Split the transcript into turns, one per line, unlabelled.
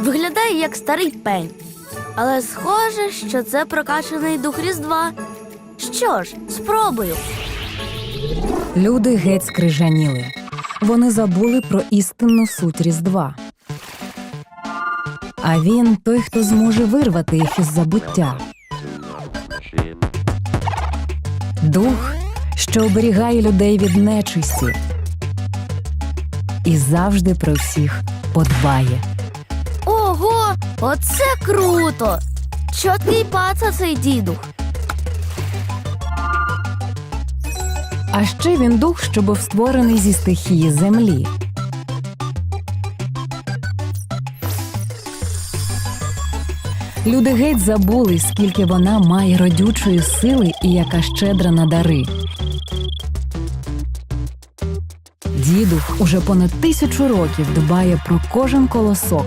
Виглядає як старий пень. Але схоже, що це прокачаний дух Різдва. Що ж, спробую.
Люди геть скрижаніли. Вони забули про істинну суть Різдва. А він той, хто зможе вирвати їх із забуття. Дух, що оберігає людей від нечисті. І завжди про всіх подбає.
Ого, оце круто! Чоткий паца цей дідух.
А ще він дух, що був створений зі стихії землі. Люди геть забули, скільки вона має родючої сили і яка щедра на дари. Дідух уже понад тисячу років дбає про кожен колосок,